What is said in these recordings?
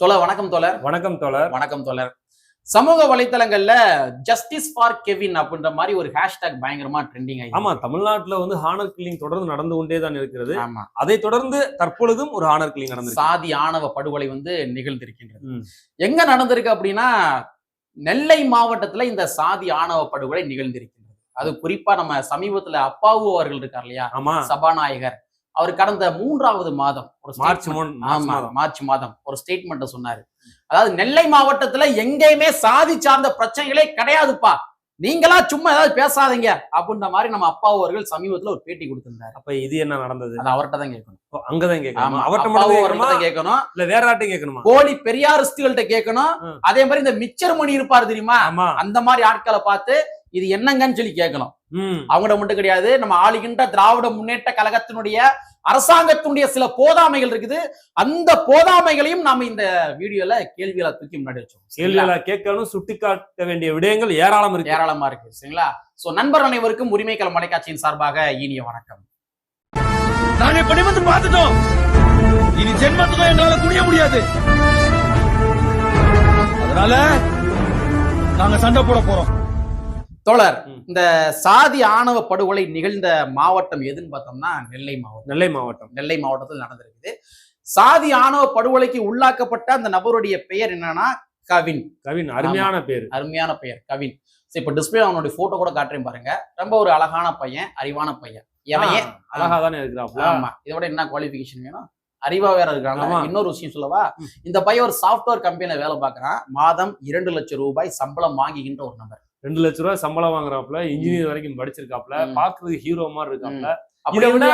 தோழர் வணக்கம் தோழர். வணக்கம் தோழர். வணக்கம் தோழர். சமூக வலைத்தளங்கள்ல ஜஸ்டிஸ் ஃபார் கெவின் அப்படின்ற மாதிரி ஒரு ஹேஷ்டாக் பயங்கரமா ட்ரெண்டிங் ஆகி ஆமா தமிழ்நாட்டுல வந்து ஹானர் கில்லிங் தொடர்ந்து நடந்து கொண்டே தான் இருக்கிறது. ஆமா. அதை தொடர்ந்து தற்பொழுதும் ஒரு ஹானர் கில்லிங் நடந்திருக்கு. சாதி ஆணவ படுகொலை வந்து நிகழ்ந்திருக்கின்றது. எங்க நடந்திருக்கு அப்படின்னா நெல்லை மாவட்டத்துல இந்த சாதி ஆணவ படுகொலை நிகழ்ந்திருக்கின்றது. அது குறிப்பா நம்ம சமீபத்துல அப்பாவு அவர்கள் இருக்கார் இல்லையா? சபாநாயகர். அவர் கடந்த மூன்றாவது மாதம் ஒரு மார்ச் ஆமா மாதம். மார்ச் மாதம் ஒரு ஸ்டேட்மெண்ட் சொன்னாரு. அதாவது நெல்லை மாவட்டத்துல எங்கேயுமே சாதி சார்ந்த பிரச்சனைகளே கிடையாதுப்பா. நீங்களா சும்மா ஏதாவது பேசாதீங்க அப்படின்ற மாதிரி நம்ம அப்பா அவர்கள் சமீபத்துல ஒரு பேட்டி கொடுத்திருந்தாரு. அப்ப இது என்ன நடந்தது? அது அவர்கிட்ட தான் கேட்கணும். அங்கதான் கேட்கணும். அப்பாவு மட்டும் கேட்கணுமா? இல்ல வேற ஆட்டையும் கேட்கணுமா? போலி பெரியாரிஸ்டுகள்ட்ட கேட்கணும். அதே மாதிரி இந்த மிச்சர் மணி இருப்பாரு தெரியுமா? அந்த மாதிரி ஆட்களை பார்த்து இது என்னங்கன்னு சொல்லி கேட்கணும். அவங்கள மட்டும் கிடையாது நம்ம ஆளுகின்ற திராவிட முன்னேற்ற கழகத்தினுடைய அரசாங்கத்தினுடைய சில போதாமைகள் இருக்குது. அந்த போதாமைகளையும் நாம இந்த வீடியோல கேள்விகளை தூக்கி முன்னாடி வச்சோம்? கேள்விகளை கேட்கணும் சுட்டிக்காட்ட வேண்டிய விடயங்கள் ஏராளம் இருக்கு. ஏராளமா இருக்கு சரிங்களா? சோ நண்பர் அனைவருக்கும் உரிமைக்களம் மலைக்காட்சியின் சார்பாக இனிய வணக்கம். நாங்க இப்ப நிமிர்ந்து பார்த்துட்டோம். இனி ஜென்மத்துக்கும் எங்களால குனிய முடியாது. அதனால நாங்க சண்டை போட போறோம். தோழர். இந்த சாதி ஆணவ படுகொலை நிகழ்ந்த மாவட்டம் எதுன்னு பார்த்தோம்னா நெல்லை மாவட்டம். நெல்லை மாவட்டம். நெல்லை மாவட்டத்தில் நடந்திருக்குது. சாதி ஆணவ படுகொலைக்கு உள்ளாக்கப்பட்ட அந்த நபருடைய பெயர் என்னன்னா கவின். கவின் அருமையான பேரு. அருமையான பெயர் கவின். சரி இப்ப டிஸ்பிளே அவனுடைய போட்டோ கூட காட்டுறேன் பாருங்க. ரொம்ப ஒரு அழகான பையன் அறிவான பையன். எவன்? அழகா தானே இருக்கிறாப்ல ஆமா. இதோட என்ன குவாலிஃபிகேஷன் வேணும்? அறிவா வேற இருக்காங்க. இன்னொரு விஷயம் சொல்லவா. இந்த பையன் ஒரு சாஃப்ட்வேர் கம்பெனில வேலை பார்க்கறான். மாதம் இரண்டு லட்சம் ரூபாய் சம்பளம் வாங்குகின்ற ஒரு நபர். ரெண்டு லட்ச ரூபாய் சம்பளம் வாங்குறாப்ல இன்ஜினியர் வரைக்கும் படிச்சிருக்காப்ல ம். பாக்குறதுக்கு ஹீரோ மாதிரி இருக்காப்ல அப்படி இதை விட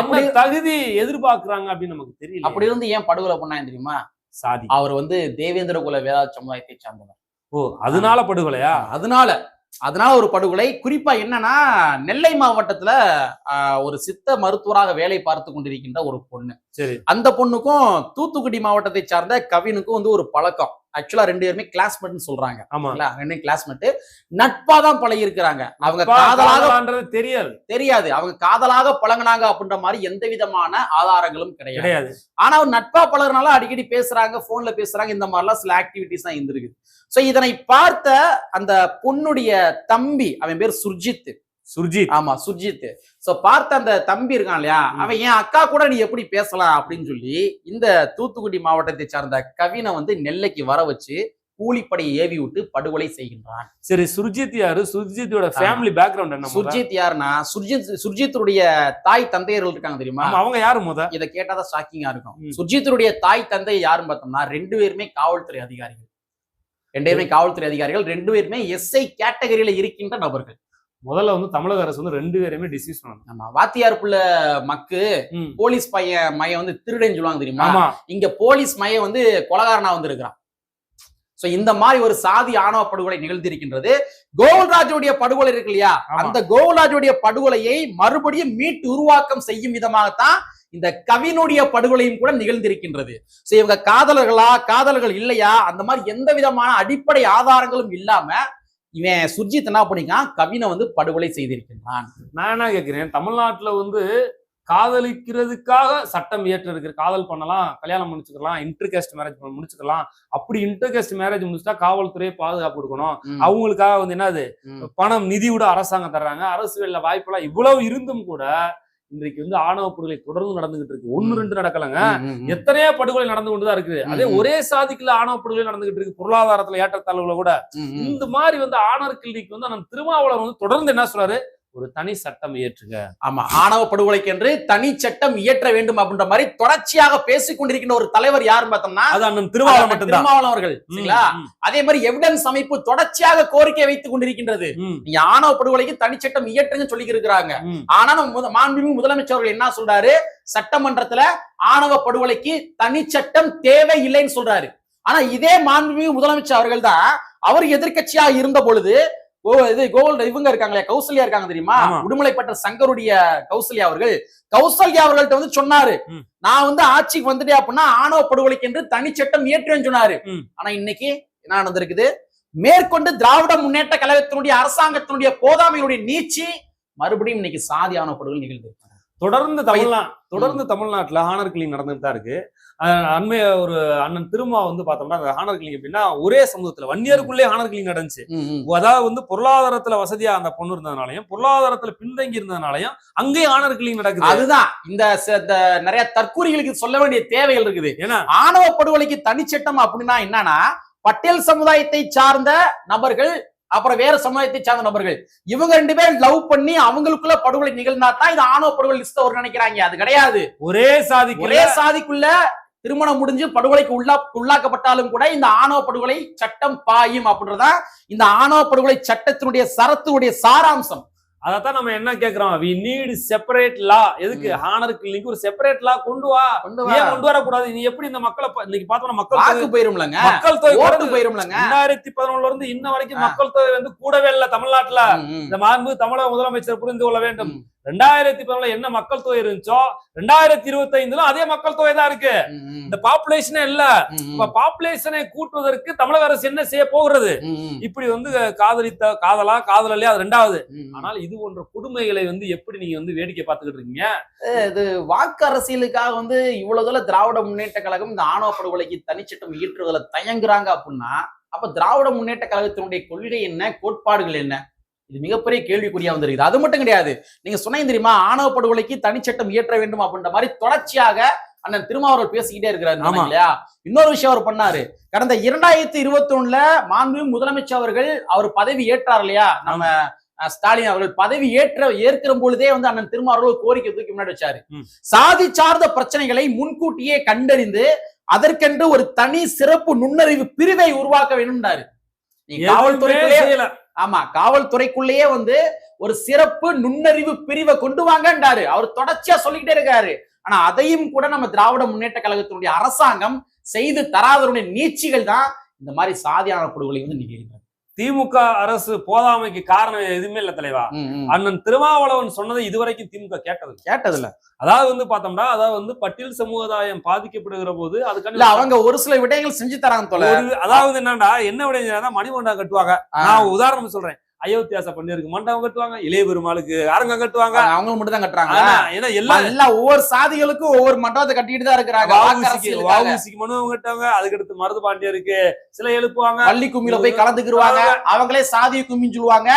என்ன தகுதி எதிர்பார்க்கறாங்க அப்படின்னு நமக்கு தெரியல அப்படி இருந்து ஏன் படுகொலை பண்ணாங்க தெரியுமா? சாதி. அவர் வந்து தேவேந்திர குல வேதாள சமுதாயத்தை சார்ந்தவர். ஓ அதனால படுகொலையா? அதனால. அதனால ஒரு படுகொலை. குறிப்பா என்னன்னா நெல்லை மாவட்டத்துல ஆஹ், ஒரு சித்த மருத்துவராக வேலை பார்த்து கொண்டிருக்கின்ற ஒரு பொண்ணு. சரி. அந்த பொண்ணுக்கும் தூத்துக்குடி மாவட்டத்தை சார்ந்த கவினுக்கும் வந்து ஒரு பழக்கம். ஆக்சுவலா ரெண்டு பேருமே கிளாஸ்மேட்னு சொல்றாங்க. ஆமா. சரிங்களா? ரெண்டு கிளாஸ்மேட் நட்பா தான் பழகி இருக்கிறாங்க அவங்க காதலாக தெரியாது. தெரியாது. அவங்க காதலாக பழகுனாங்க அப்படின்ற மாதிரி எந்த விதமான ஆதாரங்களும் கிடையாது. ஆனா நட்பா பழகுறனால அடிக்கடி பேசுறாங்க போன்ல பேசுறாங்க இந்த மாதிரிலாம் சில ஆக்டிவிட்டிஸ் தான் இருந்திருக்கு. சோ இதனை பார்த்த அந்த பொண்ணுடைய தம்பி அவன் பேர் சுர்ஜித். சுர்ஜித். ஆமா சுர்ஜித். சோ பார்த்த அந்த தம்பி இருக்கான் இல்லையா. அவன் என் அக்கா கூட நீ எப்படி பேசலாம் அப்படின்னு சொல்லி இந்த தூத்துக்குடி மாவட்டத்தை சார்ந்த கவினை வந்து நெல்லைக்கு வர வச்சு கூலிப்படையை ஏவி விட்டு படுகொலை செய்கின்றான். சரி சுர்ஜித் யாரு? சுர்ஜித்தோட ஃபேமிலி பேக்ரவுண்ட் என்ன? சுர்ஜித் யாருன்னா சுர்ஜித் சுர்ஜித்துடைய தாய் தந்தையர்கள் இருக்காங்க தெரியுமா? அவங்க யாரு முத? இதை கேட்டாதான் ஷாக்கிங்கா இருக்கும். சுர்ஜித்துடைய தாய் தந்தை யாருன்னு பார்த்தோம்னா ரெண்டு பேருமே காவல்துறை அதிகாரிகள். ரெண்டு பேருமே காவல்துறை அதிகாரிகள் ரெண்டு பேருமே எஸ்ஐ கேட்டகரியில இருக்கின்ற நபர்கள். முதல்ல வந்து தமிழக அரசு வந்து ரெண்டு பேருமே டிசிஸ் பண்ணணும். ஆமா வாத்தியார் புள்ள மக்கு. போலீஸ் பையன் மையன் வந்து திருடன்னு சொல்லுவாங்க தெரியுமா? இங்க போலீஸ் மையம் வந்து கொலகாரனா வந்து இருக்கிறான் சோ இந்த மாதிரி ஒரு சாதி ஆணவ படுகொலை நிகழ்ந்திருக்கின்றது. கோகுல்ராஜுடைய படுகொலை இருக்கு இல்லையா. அந்த கோகுல்ராஜுடைய படுகொலையை மறுபடியும் மீட்டு உருவாக்கம் செய்யும் விதமாகத்தான் இந்த கவினுடைய படுகொலையும் கூட நிகழ்ந்திருக்கின்றது. சோ இவங்க காதலர்களா காதலர்கள் இல்லையா? அந்த மாதிரி எந்த விதமான அடிப்படை ஆதாரங்களும் இல்லாம இவன் சுர்ஜித் என்ன பண்ணிக்கான் கவினை வந்து படுகொலை செய்திருக்கின்றான். நான் என்ன கேக்குறேன்? தமிழ்நாட்டுல வந்து காதலிக்கிறதுக்காக சட்டம் இருக்கு காதல் பண்ணலாம் கல்யாணம் முடிச்சுக்கலாம் இன்டர்கேஸ்ட் மேரேஜ் முடிச்சுக்கலாம். அப்படி இன்டர்கேஸ்ட் மேரேஜ் முடிச்சுட்டா காவல்துறையை பாதுகாப்பு கொடுக்கணும். அவங்களுக்காக வந்து என்னது. பணம் நிதியோட அரசாங்கம் தர்றாங்க. அரசு வேலை வாய்ப்பெல்லாம் இவ்வளவு இருந்தும் கூட இன்றைக்கு வந்து ஆணவ படுகொலை தொடர்ந்து நடந்துகிட்டு இருக்கு ஒன்னு. ரெண்டு நடக்கலங்க. எத்தனையோ படுகொலை நடந்து கொண்டுதான் இருக்குது அதே. ஒரே சாதிக்குள்ள ஆணவ படுகொலை நடந்துகிட்டு இருக்கு பொருளாதாரத்துல ஏற்றத்தாழ்வுல கூட. இந்த மாதிரி வந்து ஆணர் கிள்ளிக்கு வந்து அந்த திருமாவளவன் வந்து தொடர்ந்து என்ன சொல்றாரு ஒரு தனி சட்டம் இயற்றுங்க ஆமா ஆணவ படுகொலைக்கு என்று தனி சட்டம் இயற்ற வேண்டும் அப்படின்ற மாதிரி தொடர்ச்சியாக பேசிக் கொண்டிருக்கின்ற ஒரு தலைவர் யாருன்னு பார்த்தோம்னா திருமாவளவன் திருமாவளவன் அவர்கள் சரிங்களா? அதே மாதிரி எவிடன்ஸ் அமைப்பு தொடர்ச்சியாக கோரிக்கை வைத்துக் கொண்டிருக்கின்றது. நீங்க ஆணவ படுகொலைக்கு தனிச்சட்டம் இயற்றுங்கன்னு சொல்லி இருக்கிறாங்க. ஆனா நம்ம மாண்புமிகு முதலமைச்சர் அவர்கள் என்ன சொல்றாரு? சட்டமன்றத்துல ஆணவ படுகொலைக்கு தனிச்சட்டம் தேவை இல்லைன்னு சொல்றாரு. ஆனா இதே மாண்புமிகு முதலமைச்சர் அவர்கள் தான் அவர் எதிர்க்கட்சியா இருந்த பொழுது இது கோல்டு இவங்க இருக்காங்களே கௌசல்யா இருக்காங்க தெரியுமா? ஆமா. உடுமலைப்பட்ட சங்கருடைய கௌசல்யா அவர்கள். கௌசல்யா அவர்கள்ட்ட வந்து சொன்னாரு. நான் வந்து ஆட்சிக்கு வந்துட்டேன் அப்படின்னா ஆணவ படுகொலைக்கு என்று தனிச்சட்டம் இயற்றுவேன்னு சொன்னாரு. ஆனா இன்னைக்கு என்ன நடந்திருக்குது? மேற்கொண்டு திராவிட முன்னேற்ற கழகத்தினுடைய அரசாங்கத்தினுடைய போதாமையுடைய நீச்சி மறுபடியும் இன்னைக்கு சாதி ஆணவ படுகொலை நிகழ்ந்து தொடர்ந்து தமிழ்நா தொடர்ந்து தமிழ்நாட்டுல ஹானர் கிளிங் நடந்துட்டு தான் இருக்கு. அண்மைய ஒரு அண்ணன் திருமா வந்து பார்த்தோம்னா அந்த ஹானர் கிளிங் எப்படின்னா ஒரே சமூகத்துல வன்னியருக்குள்ளே ஹானர் கிளிங் நடந்துச்சு. அதாவது வந்து பொருளாதாரத்துல வசதியா அந்த பொண்ணு இருந்ததுனாலயும் பொருளாதாரத்துல பின்தங்கி இருந்ததுனாலயும் அங்கேயும் ஹானர் கிளிங் நடக்குது. அதுதான். இந்த நிறைய தற்கூரிகளுக்கு சொல்ல வேண்டிய தேவைகள் இருக்குது. ஏன்னா ஆணவ படுகொலைக்கு தனிச்சட்டம் அப்படின்னா என்னன்னா பட்டேல் சமுதாயத்தை சார்ந்த நபர்கள் அப்புறம் வேற சமுதாயத்தை சார்ந்த நபர்கள் இவங்க ரெண்டு பேரும் லவ் பண்ணி அவங்களுக்குள்ள படுகொலை நிகழ்ந்தா தான் இது ஆணவ படுகொலை லிஸ்ட் ஒரு நினைக்கிறாங்க. அது கிடையாது. ஒரே சாதிக்குள்ள ஒரே சாதிக்குள்ள திருமணம் முடிஞ்சு படுகொலைக்கு உள்ளா உள்ளாக்கப்பட்டாலும் கூட இந்த ஆணவ படுகொலை சட்டம் பாயும் அப்படின்றதான் இந்த ஆணவ படுகொலை சட்டத்தினுடைய சரத்துடைய சாராம்சம். அதத்தான் நம்ம என்ன கேக்குறோம்? வி நீட் செப்பரேட் லா எதுக்கு? ஹானர் கிளினிக் ஒரு செப்பரேட் லா கொண்டு வா. கொண்டு ஏன் கொண்டு வரக்கூடாது? நீ எப்படி இந்த மக்களை இன்னைக்கு பார்த்தோம்னா மக்கள் வாக்கு போயிரும்லங்க. மக்கள் தொகை ஓட்டு போயிரும்லங்க. ரெண்டாயிரத்தி பதினொன்னுல இருந்து இன்ன வரைக்கும். மக்கள் தொகை வந்து கூடவே இல்ல தமிழ்நாட்டுல. இந்த மாண்பு தமிழக முதலமைச்சர் புரிந்து கொள்ள வேண்டும். ரெண்டாயிரத்தி பதினொன்னுல என்ன மக்கள் தொகை இருந்துச்சோ ரெண்டாயிரத்தி இருபத்தி ஐந்துல அதே மக்கள் தொகை தான் இருக்கு. இந்த பாப்புலேஷனே இல்ல. இப்ப பாப்புலேஷனை கூட்டுவதற்கு தமிழக அரசு என்ன செய்ய போகிறது. இப்படி வந்து காதலித்த காதலா காதலையா அது ரெண்டாவது. ஆனால் இது போன்ற கொடுமைகளை வந்து எப்படி நீங்க வந்து வேடிக்கை பார்த்துக்கிட்டு இருக்கீங்க இது வாக்கு அரசியலுக்காக வந்து இவ்வளவு தூரம் திராவிட முன்னேற்ற கழகம் இந்த ஆணவ படுகொலைக்கு தனிச்சட்டம் இயற்றுவதில் தயங்குறாங்க அப்படின்னா அப்ப திராவிட முன்னேற்ற கழகத்தினுடைய கொள்கை என்ன கோட்பாடுகள் என்ன இது மிகப்பெரிய கேள்விக்குறியா வந்திருக்குது. அது மட்டும் கிடையாது. நீங்க சொன்னீங்க தெரியுமா? ஆணவ படுகொலைக்கு தனிச்சட்டம் இயற்ற வேண்டும் அப்படின்ற மாதிரி தொடர்ச்சியாக அண்ணன் திருமாவர்கள் பேசிக்கிட்டே இருக்கிறாரு. ஆமா. இல்லையா இன்னொரு விஷயம் அவர் பண்ணாரு. கடந்த இரண்டாயிரத்தி இருபத்தி ஒண்ணுல மாண்பு முதலமைச்சர் அவர்கள் அவர் பதவி ஏற்றார் இல்லையா? நம்ம ஸ்டாலின் அவர்கள் பதவி ஏற்ற ஏற்கிற பொழுதே வந்து அண்ணன் திருமாவர்கள் கோரிக்கை தூக்கி முன்னாடி வச்சாரு. சாதி சார்ந்த பிரச்சனைகளை முன்கூட்டியே கண்டறிந்து அதற்கென்று ஒரு தனி சிறப்பு நுண்ணறிவு பிரிவை உருவாக்க காவல்துறைக்குள்ளே செய்யல. ஆமா காவல்துறைக்குள்ளேயே வந்து ஒரு சிறப்பு நுண்ணறிவு பிரிவை கொண்டு வாங்கன்றாரு. அவர் தொடர்ச்சியா சொல்லிக்கிட்டே இருக்காரு. ஆனா அதையும் கூட நம்ம திராவிட முன்னேற்ற கழகத்தினுடைய அரசாங்கம் செய்து தராதருடைய நீட்சிகள் தான் இந்த மாதிரி சாதியான படுகொலை வந்து நிகழ்கிறது திமுக அரசு போதாமைக்கு காரணம் எதுவுமே இல்ல தலைவா. அண்ணன் திருமாவளவன் சொன்னதை இதுவரைக்கும் திமுக கேட்டது இல்ல. கேட்டதுல அதாவது வந்து பார்த்தோம்னா அதாவது வந்து பட்டியல் சமுதாயம் பாதிக்கப்படுகிற போது இல்ல அதுக்கான அவங்க ஒரு சில விடயங்கள் செஞ்சு தராங்க அதாவது என்னன்னா என்ன விட மணிமண்டபம் கட்டுவாங்க. நான் உதாரணம் சொல்றேன். அயோத்தியாச பண்ணிருக்கு மண்டபம் கட்டுவாங்க இளைய பெருமாளுக்கு அரங்கம் கட்டுவாங்க. அவங்க மட்டும் தான் கட்டுறாங்க. ஏன்னா எல்லா எல்லா ஒவ்வொரு சாதிகளுக்கும் ஒவ்வொரு மண்டபத்தை கட்டிட்டு தான் இருக்கிறாங்க. வஉசிக்கு மண்டபம் கட்டுவாங்க. அதுக்கடுத்து மருது பாண்டியருக்கு சிலை எழுப்புவாங்க. பள்ளி கும்மியில போய் கலந்துக்கிடுவாங்க அவங்களே சாதிய கும்மின்னு சொல்லுவாங்க.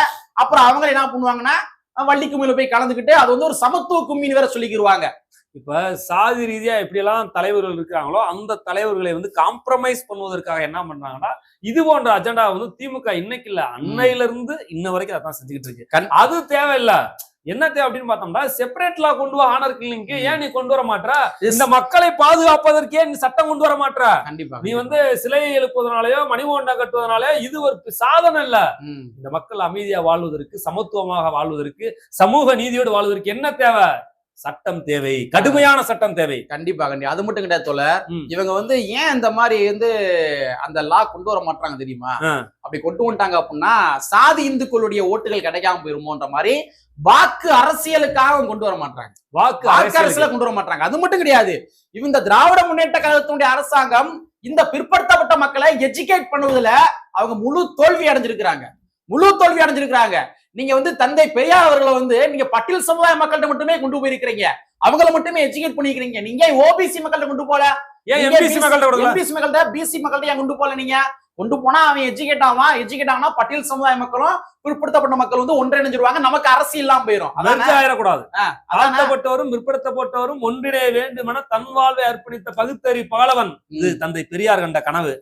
அப்புறம் அவங்களே என்ன பண்ணுவாங்கன்னா வள்ளி கும்மியில போய் கலந்துக்கிட்டு அது வந்து ஒரு சமத்துவ கும்மின்னு வேற சொல்லிக்கிடுவாங்க இப்ப சாதி ரீதியா எப்படியெல்லாம் தலைவர்கள் இருக்காங்களோ அந்த தலைவர்களை வந்து காம்ப்ரமைஸ் பண்ணுவதற்காக என்ன பண்றாங்கன்னா இது போன்ற அஜெண்டா வந்து திமுக இன்னைக்கு இல்ல அன்னையில இருந்து இன்ன வரைக்கும் அதான் செஞ்சுக்கிட்டு இருக்கு. அது தேவையில்ல. என்ன தேவை அப்படின்னு பார்த்தோம்னா செப்பரேட்லா கொண்டு வா ஆனர் கிளினிக்கு ஏன் நீ கொண்டு வர மாட்ற? இந்த மக்களை பாதுகாப்பதற்கே நீ சட்டம் கொண்டு வர மாட்ற. கண்டிப்பா நீ வந்து சிலையை எழுப்புவதனாலயோ மணிமண்டபம் கட்டுவதனாலயோ இது ஒரு சாதனை இல்ல. இந்த மக்கள் அமைதியா வாழ்வதற்கு சமத்துவமாக வாழ்வதற்கு சமூக நீதியோடு வாழ்வதற்கு என்ன தேவை? சட்டம் தேவை கடுமையான சட்டம் தேவை. கண்டிப்பா கண்டிப்பா. அது மட்டும் கிடையாது தோல. இவங்க வந்து ஏன் இந்த மாதிரி வந்து அந்த லா கொண்டு வர மாட்டாங்க தெரியுமா. அப்படி கொண்டு வந்துட்டாங்க அப்படின்னா சாதி இந்துக்களுடைய ஓட்டுகள் கிடைக்காம போயிருமோன்ற மாதிரி வாக்கு அரசியலுக்காக கொண்டு வர மாட்டாங்க வாக்கு. அரசியல கொண்டு வர மாட்டாங்க அது மட்டும் கிடையாது. இவங்க இந்த திராவிட முன்னேற்ற கழகத்தினுடைய அரசாங்கம் இந்த பிற்படுத்தப்பட்ட மக்களை எஜுகேட் பண்ணுவதுல அவங்க முழு தோல்வி அடைஞ்சிருக்கிறாங்க. முழு தோல்வி அடைஞ்சிருக்கிறாங்க. நீங்க வந்து தந்தை பெரியார் அவர்களை வந்து நீங்க பட்டியல் சமுதாய மக்கள்கிட்ட மட்டுமே கொண்டு போயிருக்கிறீங்க. அவங்கள மட்டுமே எஜுகேட் பண்ணிக்கிறீங்க. நீங்க ஓபிசி மக்கள்கிட்ட கொண்டு போல? ஏன் எம்பிசி மக்கள்கிட்ட விடல எம்பிசி மக்கள்கிட்ட பிசி மக்கள்கிட்ட ஏன் கொண்டு போல நீங்க? கொண்டு போனா அவன் எஜுகேட் ஆவான் எஜுகேட் ஆனா பட்டியல் சமுதாய மக்களும் பிற்படுத்தப்பட்ட மக்கள் வந்து ஒன்றிணைஞ்சிருவாங்க. நமக்கு அரசு இல்லாம? வெறுத்து ஆயிடக்கூடாது? தாழ்த்தப்பட்டவரும் பிற்படுத்தப்பட்டவரும் ஒன்றிணைய வேண்டும் என தன் வாழ்வை அர்ப்பணித்த பகுத்தறி பாலவன் இது தந்தை பெரியார் கண்ட கனவு.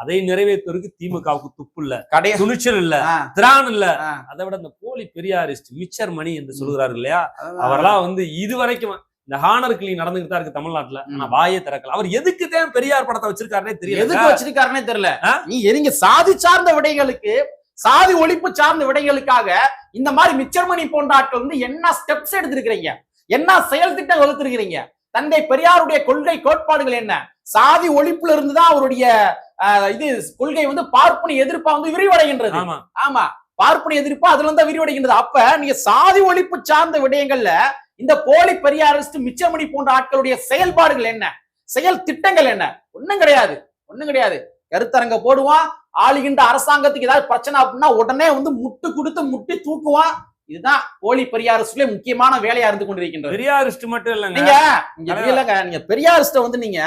அதை நிறைவேற்றுவதற்கு திமுகவுக்கு துப்பு இல்ல கடைய துணிச்சல் இல்ல திரான் இல்ல. அதை விட இந்த போலி பெரியாரிஸ்ட் மிச்சர் மணி என்று சொல்கிறார் இல்லையா? அவரெல்லாம் வந்து இது வரைக்கும் இந்த ஹானர் கிளி நடந்துகிட்டு தான் இருக்கு தமிழ்நாட்டுல. ஆனா வாயே திறக்கல. அவர் எதுக்கு தான் பெரியார் படத்தை வச்சிருக்காருன்னே தெரியல. எதுக்கு வச்சிருக்காருன்னே தெரியல? நீ எரிங்க சாதி சார்ந்த விடைகளுக்கு சாதி ஒழிப்பு சார்ந்த விடைகளுக்காக இந்த மாதிரி மிச்சர்மணி போன்ற ஆட்கள் வந்து என்ன ஸ்டெப்ஸ் எடுத்திருக்கிறீங்க? என்ன செயல் திட்டம் வகுத்திருக்கிறீங்க? தந்தை பெரியாருடைய கொள்கை கோட்பாடுகள் என்ன? சாதி ஒழிப்புல இருந்துதான் அவருடைய இது கொள்கை வந்து பார்ப்பன எதிர்ப்பா வந்து விரிவடைகின்றது. ஆமா. ஆமா. பார்ப்பன எதிர்ப்பா அதுல இருந்தா விரிவடைகின்றது. அப்ப நீங்க சாதி ஒழிப்பு சார்ந்த விடயங்கள்ல இந்த போலி பெரியாரிஸ்ட் மிச்சமணி போன்ற ஆட்களுடைய செயல்பாடுகள் என்ன? செயல் திட்டங்கள் என்ன? ஒண்ணும் கிடையாது. ஒண்ணும் கிடையாது. கருத்தரங்க போடுவான் ஆளுகின்ற அரசாங்கத்துக்கு ஏதாவது பிரச்சனை அப்படின்னா உடனே வந்து முட்டு கொடுத்து முட்டி தூக்குவான். இதுதான் போலி பெரியாரிஸ்ட்ல முக்கியமான வேலையா இருந்து கொண்டிருக்கின்றது. பெரியாரிஸ்ட் மட்டும் இல்லைங்க. நீங்க இங்க இல்லங்க. நீங்க பெரியாரிஸ்ட வந்து நீங்க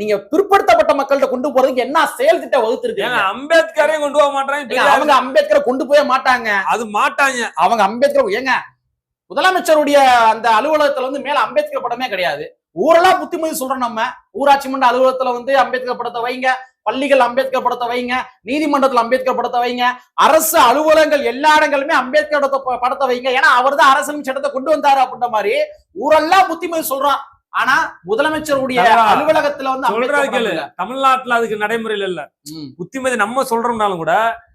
நீங்க பிற்படுத்தப்பட்ட மக்கள்கிட்ட கொண்டு போறதுக்கு என்ன செயல் திட்டம் ஏங்க வகுத்துருக்கீங்க அம்பேத்கரையும் கொண்டு போக மாட்டாங்க அவங்க அம்பேத்கரை கொண்டு போய மாட்டாங்க. அது மாட்டாங்க. அவங்க அம்பேத்கர் ஏங்க முதலமைச்சருடைய அந்த அலுவலகத்துல வந்து மேல அம்பேத்கர் படமே கிடையாது. ஊரெல்லாம் புத்திமதி சொல்றோம் நம்ம. ஊராட்சி மன்ற அலுவலகத்துல வந்து அம்பேத்கர் படத்தை வைங்க. பள்ளிகள் அம்பேத்கர் படத்தை வைங்க. நீதிமன்றத்துல அம்பேத்கர் படத்தை வைங்க. அரசு அலுவலகங்கள் எல்லா இடங்களுமே அம்பேத்கர் படத்தை வைங்க. ஏன்னா அவர் தான் அரசியல் சட்டத்தை கொண்டு வந்தாரு அப்படின்ற மாதிரி ஊரெல்லாம் புத்திமதி சொல்றான். ஆனா முதலமைச்சருடைய. அலுவலகத்துல வந்து இல்ல. தமிழ்நாட்டுல அதுக்கு நடைமுறையில இல்ல. புத்திமதி நம்ம சொல்றோம்னாலும் கூட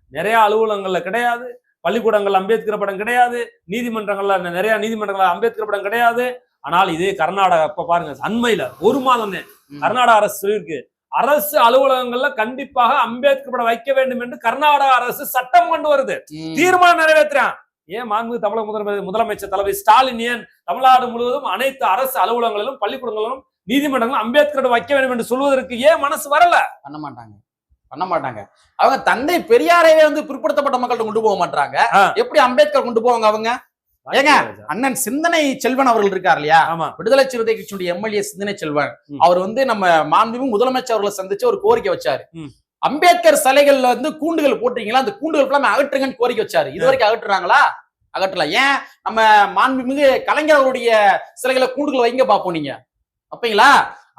நிறைய அலுவலகங்கள்ல கிடையாது. பள்ளிக்கூடங்கள்ல அம்பேத்கர் படம் கிடையாது நீதிமன்றங்கள்ல நிறைய நீதிமன்றங்கள்ல அம்பேத்கர் படம் கிடையாது. ஆனால் இதே கர்நாடகா இப்ப பாருங்க அண்மையில ஒரு மாதம். கர்நாடக அரசு சொல்லியிருக்கு. அரசு அலுவலகங்கள்ல கண்டிப்பாக அம்பேத்கர் படம் வைக்க வேண்டும் என்று கர்நாடக அரசு சட்டம் கொண்டு வருது. தீர்மானம் நிறைவேற்றுறான். ஏன் மாண்பு தமிழக முதலமைச்சர் முதலமைச்சர் தலைவர் ஸ்டாலின் ஏன் தமிழ்நாடு முழுவதும் அனைத்து அரசு அலுவலகங்களிலும் பள்ளிக்கூடங்களிலும் நீதிமன்றங்களும் அம்பேத்கர் வைக்க வேண்டும் என்று சொல்வதற்கு ஏன் மனசு வரல? பண்ண மாட்டாங்க. பண்ண மாட்டாங்க. அவங்க தந்தை பெரியாரையே வந்து பிற்படுத்தப்பட்ட மக்கள்கிட்ட கொண்டு போக மாட்டாங்க. எப்படி அம்பேத்கர் கொண்டு போவாங்க அவங்க? ஏங்க? அண்ணன் சிந்தனை செல்வன் அவர்கள் இருக்கார் இல்லையா? விடுதலை சிறுத்தை கட்சியுடைய எம்எல்ஏ சிந்தனை செல்வன். அவர் வந்து நம்ம மாண்புமிகு முதலமைச்சர் அவர்களை சந்திச்சு ஒரு கோரிக்கை வச்சாரு. அம்பேத்கர் சிலைகள்ல வந்து கூண்டுகள் போட்டீங்களா? அந்த கூண்டுகள் ஃபுல்லாமே அகற்றுங்கன்னு கோரிக்கை வச்சாரு. இது வரைக்கும் அகற்றுறாங்களா? அகற்றல. ஏன்? நம்ம மாண்புமிகு கலைஞர் அவருடைய சிலைகளை கூண்டுகள் வைங்க பாப்போம் நீங்க. வைப்பீங்களா?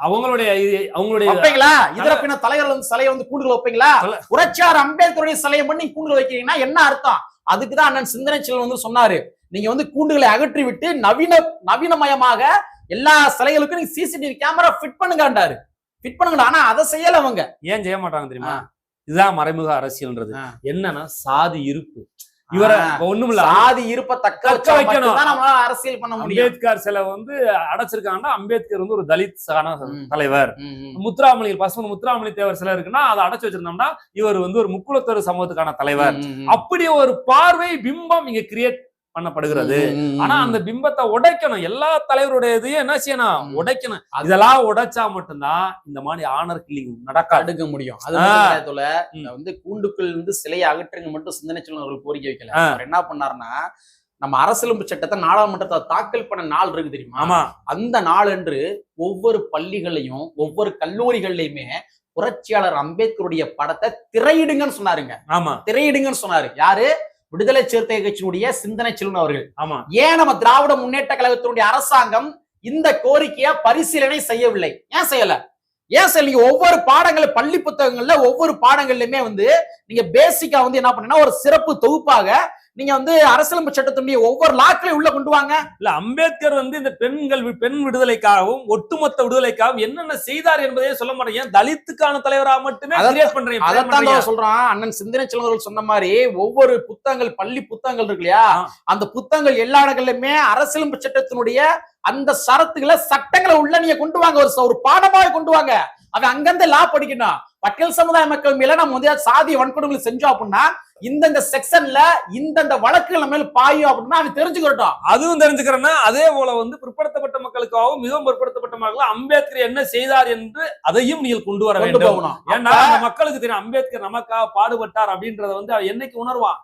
அவங்களுடைய அவங்களுடைய வைப்பீங்களா? இதர பின்ன தலைவர் வந்து சிலையை வந்து கூண்டுகள் வைப்பீங்களா? புரட்சியார் அம்பேத்கருடைய சிலையை பண்ணி கூண்டுகள் வைக்கிறீங்கன்னா என்ன அர்த்தம்? அதுக்குதான் அண்ணன் சிந்தனை செல்வன் வந்து சொன்னாரு. நீங்க வந்து கூண்டுகளை அகற்றி விட்டு நவீன நவீனமயமாக எல்லா சிலைகளுக்கும் நீங்க சிசிடிவி கேமரா ஃபிட் பண்ணுங்கன்றாரு. ஃபிட் பண்ணுங்க ஆனா அதை செய்யல அவங்க. ஏன் செய்ய மாட்டாங்க தெரியுமா. இதுதான் மறைமுக அரசியல்ன்றது. என்னன்னா சாதி இருப்பு. இவரை ஆ. இப்ப ஒண்ணுமில்ல சாதி இருப்ப தக்க வைக்கணும். அரசியல் பண்ண முடியும் அம்பேத்கர் சிலை வந்து அடைச்சிருக்காங்கன்னா அம்பேத்கர் வந்து ஒரு தலித் சான. தலைவர் ம், ம். முத்துராமலிங்க பசுமன் முத்துராமலிங்க தேவர் சிலை இருக்குன்னா அதை அடைச்சு வச்சிருந்தோம்னா இவர் வந்து ஒரு முக்குலத்தொரு சமூகத்துக்கான தலைவர் அப்படி ஒரு பார்வை பிம்பம் இங்க கிரியேட் பண்ணப்படுகிறது. ஆனா அந்த பிம்பத்தை உடைக்கணும். எல்லா தலைவருடைய இதையும் என்ன செய்யணும். உடைக்கணும். இதெல்லாம் உடைச்சா மட்டும்தான் இந்த மாதிரி ஆனர் கில்லிங் நடக்காது. தடுக்க முடியும். அது ஆ. மட்டும் கிடையாது தோல. ம். இந்த வந்து கூண்டுக்குள் வந்து சிலையை அகற்றுங்க மட்டும் சிந்தனை செல்வன் அவர்கள் கோரிக்கை வைக்கல. அவர் என்ன பண்ணாருன்னா நம்ம அரசியலமைப்பு சட்டத்தை நாடாளுமன்றத்தை தாக்கல் பண்ண நாள் இருக்கு தெரியுமா? ஆமா. அந்த நாளன்று ஒவ்வொரு பள்ளிகளையும் ஒவ்வொரு கல்லூரிகள்லயுமே புரட்சியாளர் அம்பேத்கருடைய படத்தை திரையிடுங்கன்னு சொன்னாருங்க. ஆமா. திரையிடுங்கன்னு சொன்னாரு. யாரு? விடுதலை சிறுத்தை கட்சியினுடைய சிந்தனை செல்வன் அவர்கள். ஆமா. ஏன் நம்ம திராவிட முன்னேற்ற கழகத்தினுடைய அரசாங்கம் இந்த கோரிக்கையை பரிசீலனை செய்யவில்லை? ஏன் செய்யல? ஏன் சார் நீங்க ஒவ்வொரு பாடங்கள் பள்ளி புத்தகங்கள்ல ஒவ்வொரு பாடங்கள்லயுமே வந்து நீங்க பேசிக்கா வந்து என்ன பண்ணீங்கன்னா ஒரு சிறப்பு தொகுப்பாக நீங்க வந்து அரசியலமைப்பு சட்டத்தினுடைய ஒவ்வொரு லாக்களையும் உள்ள கொண்டு வாங்க. இல்ல அம்பேத்கர் வந்து இந்த பெண்கள் பெண் விடுதலைக்காகவும் ஒட்டுமொத்த விடுதலைக்காகவும் என்னென்ன செய்தார் என்பதையே சொல்ல மாட்டேங்க. தலித்துக்கான தலைவரா மட்டுமே பண்றீங்க அதைத்தான் சொல்றான். அண்ணன் சிந்தனை செல்வர்கள் சொன்ன மாதிரி ஒவ்வொரு புத்தகங்கள் பள்ளி புத்தகங்கள் இருக்கு இல்லையா. அந்த புத்தகங்கள் எல்லா இடங்கள்லயுமே அரசியலமைப்பு சட்டத்தினுடைய அந்த சரத்துகளை சட்டங்களை உள்ள நீங்க கொண்டு வாங்க. ஒரு ஒரு பாடமாக கொண்டு வாங்க. அவன் அங்கிருந்து லா படிக்கணும். பட்டியல் சமுதாய மக்கள் மேல நம்ம வந்து சாதி வன்கொடுமைகளை செஞ்சோம் அப்படின்னா இந்தந்த செக்ஷன்ல இந்தந்த வழக்குகள் நம்ம பாயும் அப்படின்னா அவன் தெரிஞ்சுக்கிறட்டும். அதுவும் தெரிஞ்சுக்கிறேன்னா அதே போல வந்து பிற்படுத்தப்பட்ட மக்களுக்காகவும் மிகவும் பிற்படுத்தப்பட்ட மக்கள் அம்பேத்கர் என்ன செய்தார் என்று அதையும் நீங்கள் கொண்டு வர வேண்டும். ஏன்னா அந்த மக்களுக்கு தெரியும் அம்பேத்கர் நமக்காக பாடுபட்டார் அப்படின்றத வந்து அவன் என்னைக்கு உணர்வான்.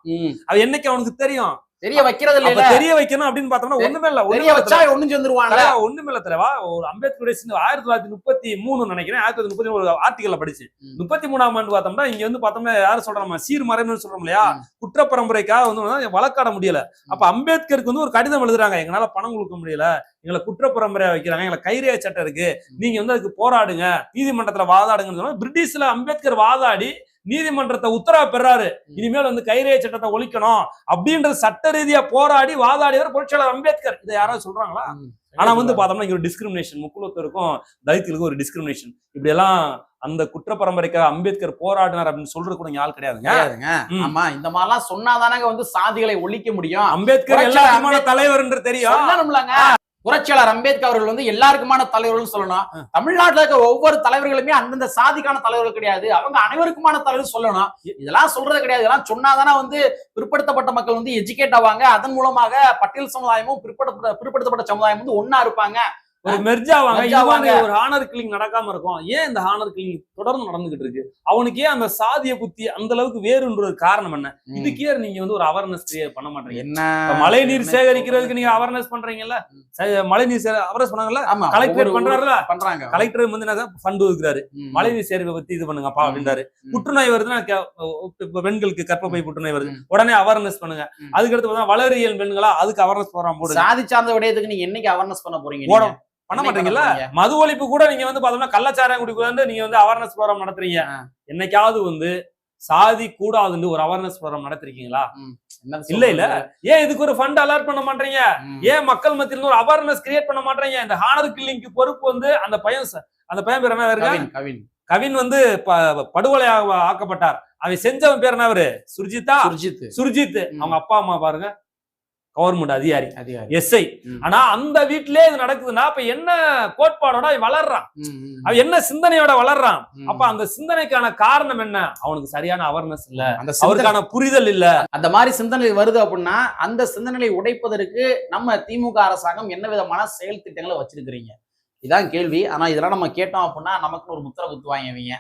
அவன் என்னைக்கு அவனுக்கு தெரியும்? தெரிய வைக்கிறது இல்ல தெரிய வைக்கணும் அப்படின்னு பார்த்தோம்னா ஒண்ணுமே இல்ல தெரிய வச்சா. ஒண்ணும் சேர்ந்துருவாங்க. ஒண்ணுமே இல்ல தலைவா. ஒரு அம்பேத்கருடைய சின்ன ஆயிரத்தி தொள்ளாயிரத்தி முப்பத்தி மூணு நினைக்கிறேன். ஆயிரத்தி தொள்ளாயிரத்தி முப்பத்தி ஒரு ஆர்டிகல்ல படிச்சு. முப்பத்தி மூணாம் ஆண்டு பார்த்தோம்னா இங்க வந்து பார்த்தோம்னா யாரும் சொல்றோம் சீர் மறைமுறை சொல்றோம் இல்லையா. குற்ற பரம்பரைக்காக வந்து வழக்காட முடியல. அப்ப அம்பேத்கருக்கு வந்து ஒரு கடிதம் எழுதுறாங்க. எங்களால பணம் கொடுக்க முடியல. எங்களை குற்ற பரம்பரையா வைக்கிறாங்க. எங்களை கைரேக சட்டம் இருக்கு. நீங்க வந்து அதுக்கு போராடுங்க. நீதிமன்றத்துல வாதாடுங்கன்னு சொன்னா பிரிட்டிஷ்ல அம்பேத்கர் வாதாடி நீதிமன்றத்தை உத்தரவு பெறாரு. இனிமேல் வந்து கைரேக சட்டத்தை ஒழிக்கணும். அப்படின்றது சட்ட ரீதியா போராடி வாதாடியவர் புரட்சியாளர் அம்பேத்கர். இதை யாராவது சொல்றாங்களா. ஆனா வந்து பார்த்தோம்னா இங்க ஒரு டிஸ்கிரிமினேஷன் முக்குலத்தருக்கும் தலித்துகளுக்கும் ஒரு டிஸ்கிரிமினேஷன் இப்படி எல்லாம் அந்த குற்ற பரம்பரைக்காக அம்பேத்கர் போராடினார் அப்படின்னு சொல்றது கூட ஆள் கிடையாதுங்க. ஆமா இந்த மாதிரிலாம் சொன்னாதானங்க வந்து சாதிகளை ஒழிக்க முடியும்? அம்பேத்கர் புரட்சியாளர் எல்லாருக்குமான தலைவர் என்று தெரியும். புரட்சியாளர் அம்பேத்கர் அவர்கள் வந்து எல்லாருக்குமான தலைவர்கள் சொல்லணும். தமிழ்நாட்டுல இருக்க ஒவ்வொரு தலைவர்களுமே அந்தந்த சாதிக்கான தலைவர்கள் கிடையாது. அவங்க அனைவருக்குமான தலைவர் சொல்லணும். இதெல்லாம் சொல்றது கிடையாது. இதெல்லாம் சொன்னாதானே வந்து பிற்படுத்தப்பட்ட மக்கள் வந்து எஜுகேட் ஆவாங்க. அதன் மூலமாக பட்டியல் சமுதாயமும் பிற்படுத்த பிற்படுத்தப்பட்ட சமுதாயம் வந்து ஒன்னா இருப்பாங்க. ஒரு மெர்ஜ் ஆவாங்க. ஒரு ஹானர் கில்லிங் நடக்காம இருக்கும். ஏன் இந்த ஹானர் கில்லிங் தொடர்ந்து நடந்துகிட்டு இருக்கு அவனுக்கு ஏன் அந்த சாதிய புத்தி அந்த அளவுக்கு வேறுன்றது காரணம் என்ன. இதுக்கே நீங்க வந்து ஒரு அவேர்னஸ் கிரியேட் பண்ண மாட்டீங்க. என்ன? மழை நீர் சேகரிக்கிறதுக்கு நீங்க அவேர்னஸ் பண்றீங்கல்ல? மழை நீர் அவேர்னஸ் பண்ணாங்கல்ல? கலெக்டர் பண்றாருல? பண்றாங்க. கலெக்டர் வந்து என்ன ஃபண்ட் ஒதுக்குறாரு. மழை நீர் சேர்வை பத்தி இது பண்ணுங்கப்பா. அப்படின்றாரு. புற்றுநோய் வருதுன்னா பெண்களுக்கு கர்ப்பப்பை புற்றுநோய் வருது. உடனே அவேர்னஸ் பண்ணுங்க. ம். அதுக்கடுத்து பார்த்தா வளரியல் பெண்களா அதுக்கு அவேர்னஸ் ப்ரோக்ராம் போடுங்க. சாதி சார்ந்த விடயத்துக்கு நீங்க என்னைக்கு அவேர்னஸ் பண்ண போறீங்க? பண்ண மாட்டீங்கல்ல? போறீங்க? மது ஒழிப்பு கூட நீங்க வந்து பார்த்தோம்னா கள்ளச்சாராயம் குடிக்கூடாது நீங்க வந்து அவேர்னஸ் ப்ரோக்ராம் நடத்துறீங்க. என்னைக்காவது வந்து சாதி கூடாதுன்னு ஒரு அவேர்னஸ் ப்ரோக்ராம் நடத்திருக்கீங்களா? இல்ல இல்ல? ஏன் இதுக்கு ஒரு ஃபண்ட் அலர்ட் பண்ண மாட்டீங்க. ஏன் மக்கள் மத்தியில ஒரு அவேர்னஸ் கிரியேட் பண்ண மாட்டீங்க? இந்த ஹானர் கில்லிங்க்கு பொறுப்பு வந்து அந்த பையன் அந்த பையன் பேர் என்ன கவின் கவின். கவின் வந்து படுகொலை ஆக்கப்பட்டார். அவன் செஞ்சவன் பேர் என்ன அவரு? சுர்ஜித்தா? சுர்ஜித் சுர்ஜித். அவங்க அப்பா அம்மா பாருங்க. கவர்மெண்ட் அதிகாரி. எஸ்ஐ. ஆனா அந்த வீட்லயே இது நடக்குதுன்னா அப்ப என்ன கோட்பாடோட அவன் வளர்றான்? அவன் என்ன சிந்தனையோட வளர்றான். அப்ப அந்த சிந்தனைக்கான காரணம் என்ன? அவனுக்கு சரியான அவேர்னஸ் இல்ல. அந்த அவருக்கான புரிதல் இல்ல. அந்த மாதிரி சிந்தனை வருது அப்படின்னா அந்த சிந்தனையை உடைப்பதற்கு நம்ம திமுக அரசாங்கம் என்ன விதமான செயல் திட்டங்களை வச்சிருக்கிறீங்க? இதான் கேள்வி. ஆனா இதெல்லாம் நம்ம கேட்டோம் அப்படின்னா நமக்குன்னு ஒரு முத்திரை குத்துவாங்க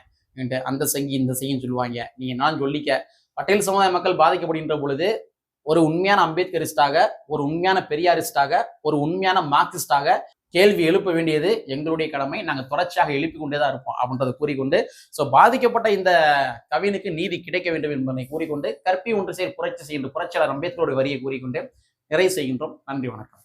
அந்த சங்கி இந்த செய்யும் சொல்லுவாங்க. நீங்க நான் சொல்லிக்க. பட்டேல் சமுதாய மக்கள் பாதிக்கப்படுகின்ற பொழுது ஒரு உண்மையான அம்பேத்கரிஸ்டாக ஒரு உண்மையான பெரியாரிஸ்டாக ஒரு உண்மையான மார்க்சிஸ்டாக கேள்வி எழுப்ப வேண்டியது எங்களுடைய கடமை. நாங்கள் தொடர்ச்சியாக எழுப்பி கொண்டே தான் இருப்போம் அப்படின்றத கூறிக்கொண்டு ஸோ பாதிக்கப்பட்ட இந்த கவினுக்கு நீதி கிடைக்க வேண்டும் என்பதை கூறிக்கொண்டு கற்பி ஒன்று செயல் புரட்சி செய்கின்ற புரட்சியாளர் அம்பேத்கருடைய வரியை கூறிக்கொண்டு நிறைவு செய்கின்றோம். நன்றி வணக்கம்.